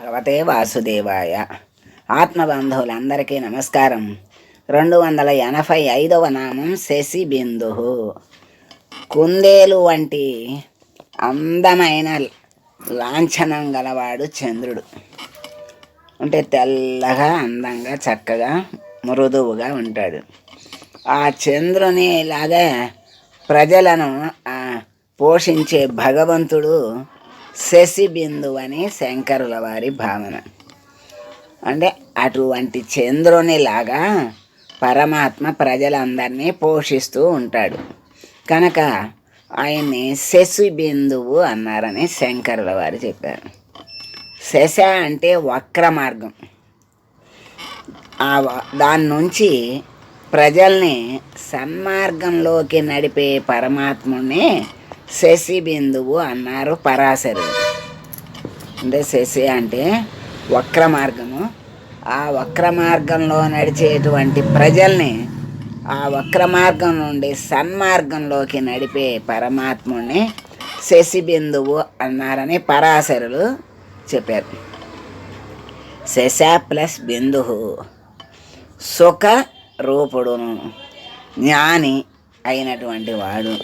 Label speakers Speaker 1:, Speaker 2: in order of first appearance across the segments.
Speaker 1: భగవతే వాసుదేవాయ. ఆత్మబంధువులందరికీ నమస్కారం. రెండు వందల ఎనభై ఐదవ నామం శశి బిందు కుందేలు వంటి అందమైన లాంఛనం గలవాడు చంద్రుడు. అంటే తెల్లగా అందంగా చక్కగా మృదువుగా ఉంటాడు. ఆ చంద్రుని లాగా ప్రజలను పోషించే భగవంతుడు శశి బిందు అని శంకరుల వారి భావన. అంటే అటువంటి చంద్రుని లాగా పరమాత్మ ప్రజలందరినీ పోషిస్తూ ఉంటాడు. కనుక ఆయన్ని శశి బిందువు అన్నారని శంకరుల వారు చెప్పారు. శశ అంటే వక్ర మార్గం. ఆ వ- దాని నుంచి ప్రజల్ని సన్మార్గంలోకి నడిపే పరమాత్ముని శశి బిందువు అన్నారు పరాశరు అంటే శశి అంటే వక్ర మార్గము ఆ వక్ర మార్గంలో నడిచేటువంటి ప్రజల్ని ఆ వక్ర మార్గం నుండి సన్మార్గంలోకి నడిపే పరమాత్ముని శశి బిందువు అన్నారని పరాశరులు చెప్పారు. శశ ప్లస్ బిందు సుఖ రూపుడును జ్ఞాని అయినటువంటి వాడు.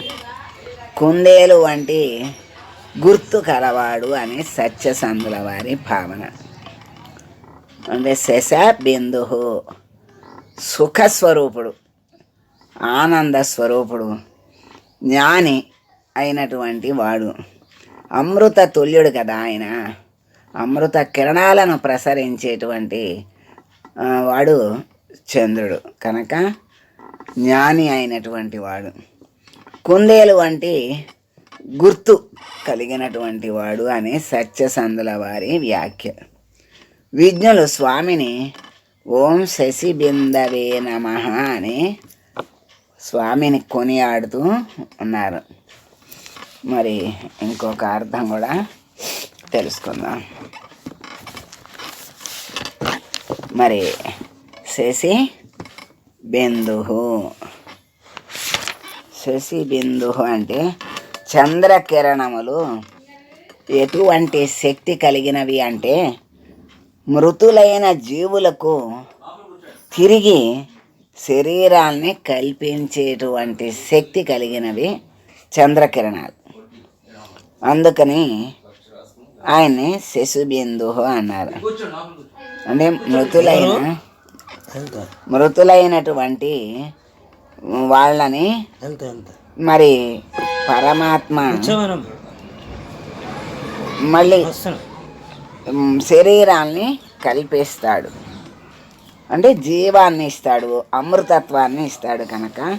Speaker 1: కుందేలు వంటి గుర్తు కలవాడు అని సత్యసంధుల వారి భావన. అంటే శశ బిందు సుఖస్వరూపుడు ఆనంద స్వరూపుడు జ్ఞాని అయినటువంటి వాడు. అమృత తుల్యుడు కదా ఆయన. అమృత కిరణాలను ప్రసరించేటువంటి వాడు చంద్రుడు. కనుక జ్ఞాని అయినటువంటి వాడు. కుందేలు వంటి గుర్తు కలిగినటువంటి వాడు అని సత్యసంధుల వారి వ్యాఖ్య. విజ్ఞులు స్వామిని ఓం శశిబిందవే నమ అని స్వామిని కొనియాడుతూ ఉన్నారు. మరి ఇంకొక అర్థం కూడా తెలుసుకుందాం. మరి శశి బిందు శశి బిందు అంటే చంద్రకిరణములు ఎటువంటి శక్తి కలిగినవి అంటే మృతులైన జీవులకు తిరిగి శరీరాల్ని కల్పించేటువంటి శక్తి కలిగినవి చంద్రకిరణాలు. అందుకని ఆయన్ని శశుబిందు అన్నారు. అంటే మృతులైన మృతులైనటువంటి వాళ్ళని మరి పరమాత్మ మళ్ళీ శరీరాల్ని కల్పిస్తాడు. అంటే జీవాన్ని ఇస్తాడు అమృతత్వాన్ని ఇస్తాడు కనుక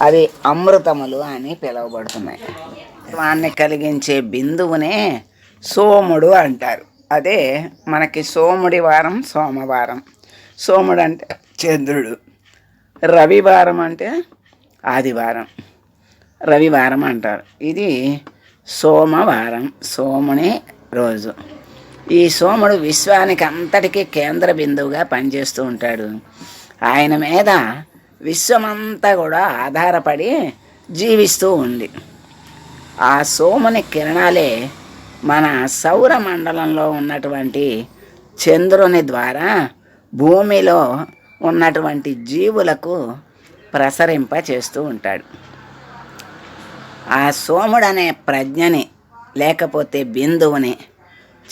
Speaker 1: అవి అమృతములు అని పిలువబడుతున్నాయి. వాన్ని కలిగించే బిందువునే సోముడు అంటారు. అదే మనకి సోముడి వారం సోమవారం. సోముడు అంటే చంద్రుడు. రవివారం అంటే ఆదివారం. రవివారం అంటారు. ఇది సోమవారం సోముని రోజు. ఈ సోముడు విశ్వానికి అంతటికీ కేంద్ర బిందువుగా పనిచేస్తూ ఉంటాడు. ఆయన మీద విశ్వమంతా కూడా ఆధారపడి జీవిస్తూ ఉంది. ఆ సోముని కిరణాలే మన సౌర మండలంలో ఉన్నటువంటి చంద్రుని ద్వారా భూమిలో ఉన్నటువంటి జీవులకు ప్రసరింప చేస్తూ ఉంటాడు. ఆ సోముడు అనే ప్రజ్ఞని లేకపోతే బిందువుని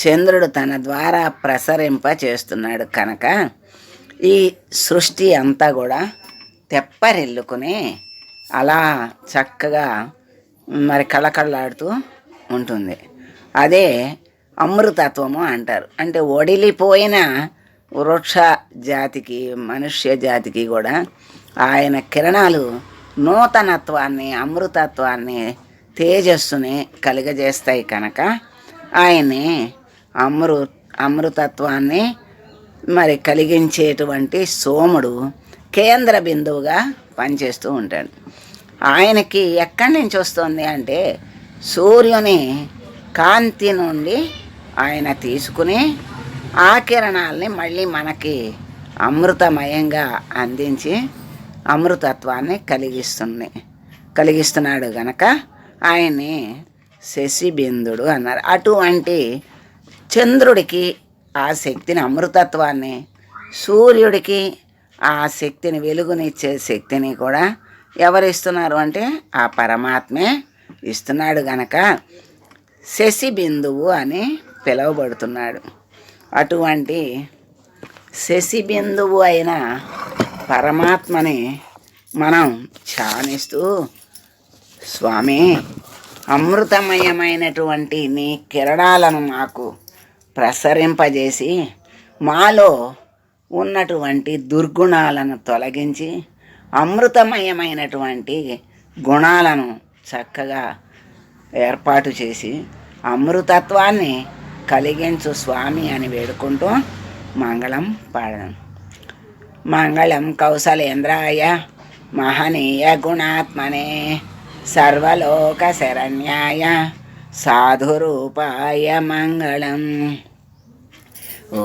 Speaker 1: చంద్రుడు తన ద్వారా ప్రసరింప చేస్తున్నాడు కనుక ఈ సృష్టి అంతా కూడా తెప్పరిల్లుకుని అలా చక్కగా మరి కళకళలాడుతూ ఉంటుంది. అదే అమృతత్వము అంటారు. అంటే ఒడిలిపోయిన వృక్ష జాతికి మనుష్య జాతికి కూడా ఆయన కిరణాలు నూతనత్వాన్ని అమృతత్వాన్ని తేజస్సుని కలిగజేస్తాయి కనుక ఆయన్ని అమృ అమృతత్వాన్ని మరి కలిగించేటువంటి సోముడు కేంద్ర బిందువుగా పనిచేస్తూ ఉంటాడు. ఆయనకి ఎక్కడి నుంచి వస్తుంది అంటే సూర్యుని కాంతి నుండి ఆయన తీసుకుని ఆ కిరణాలని మళ్ళీ మనకి అమృతమయంగా అందించి అమృతత్వాన్ని కలిగిస్తుంది. కలిగిస్తున్నాడు గనక ఆయన్ని శశిబిందుడు అన్నారు. అటువంటి చంద్రుడికి ఆ శక్తిని అమృతత్వాన్ని సూర్యుడికి ఆ శక్తిని వెలుగునిచ్చే శక్తిని కూడా ఎవరు ఇస్తున్నారు అంటే ఆ పరమాత్మే ఇస్తున్నాడు గనక శశి బిందువు అని పిలువబడుతున్నాడు. అటువంటి శశిబిందువు అయిన పరమాత్మని మనం ధ్యానిస్తూ స్వామి అమృతమయమైనటువంటి నీ కిరణాలను మాకు ప్రసరింపజేసి మాలో ఉన్నటువంటి దుర్గుణాలను తొలగించి అమృతమయమైనటువంటి గుణాలను చక్కగా ఏర్పాటు చేసి అమృతత్వాన్ని కలిగించు స్వామి అని వేడుకుంటూ మంగళం పాడదాం మంగళం కౌశలేంద్రాయ మహనీయ గుణాత్మనే సర్వలోక శరణ్యాయ సాధురూపాయ మంగళం. ఓ